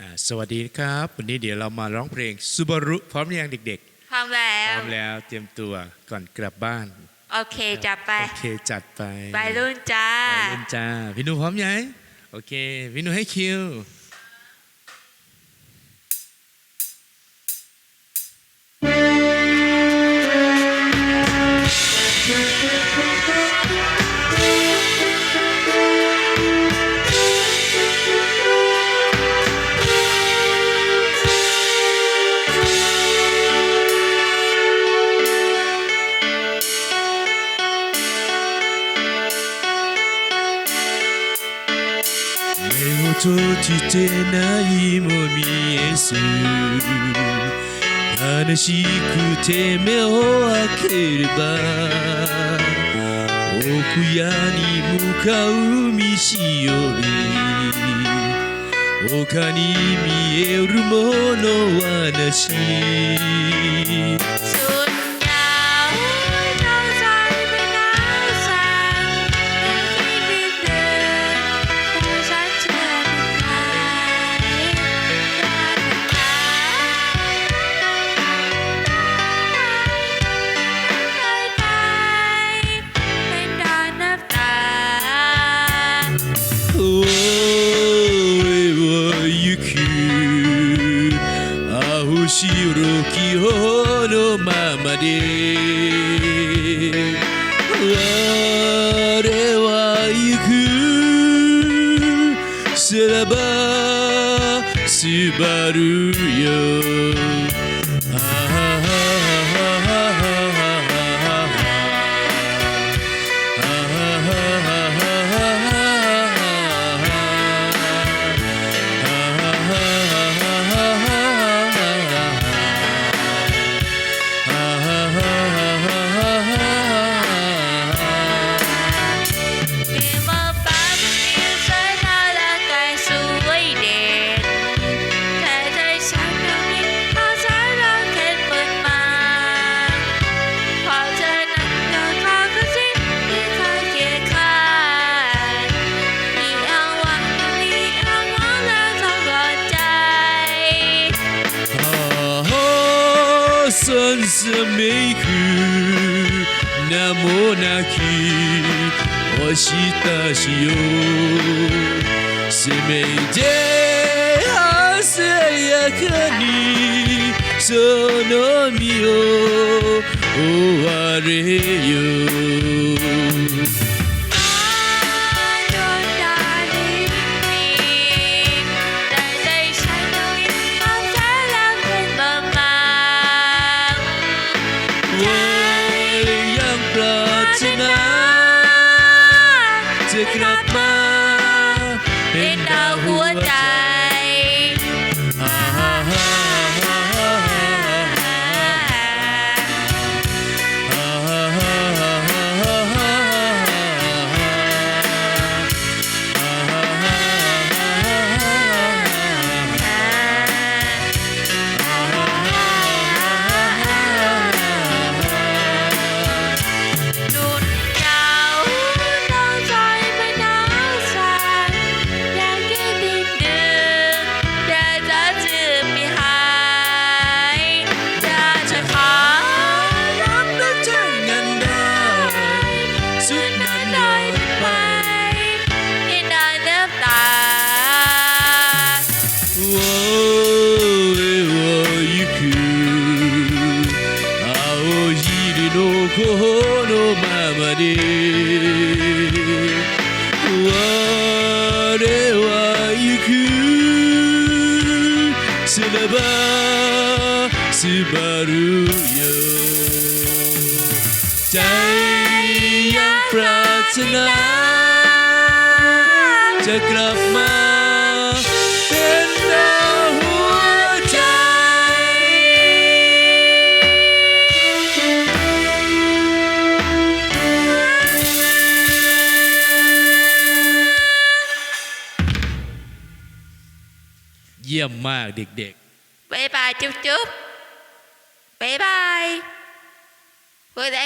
อ่าสวัสดีครับ วันนี้เดี๋ยวเรามาร้องเพลงซูบารุพร้อมหรือยังเด็กพร้อมแล้ๆพวร้อมแล้วเตรียมตัวก่อนกลับบ้าน โอเคจับไป โอเคจัดไปไปรุ่นจ้าไปเล่นจ้า พี่หนูพร้อมยังโอเค พี่หนูให้คิว を閉じて何も見えず悲しくて目を開ければ奥屋に向かう道より。丘に見えるものはなし。り。我は行く。さらば縛るよ。ああ。sun să make you na monaki o shita shio se me de hase yakani sono mio o are yo จะกลับมาเห็นดาวหัว の頬のままで我は行くさらばすばるよใจยังปรารถนาจะกลับมา เยี่ยมมากเด็กๆบายบายจุ๊บจุ๊บบ๊ายบายพูดได้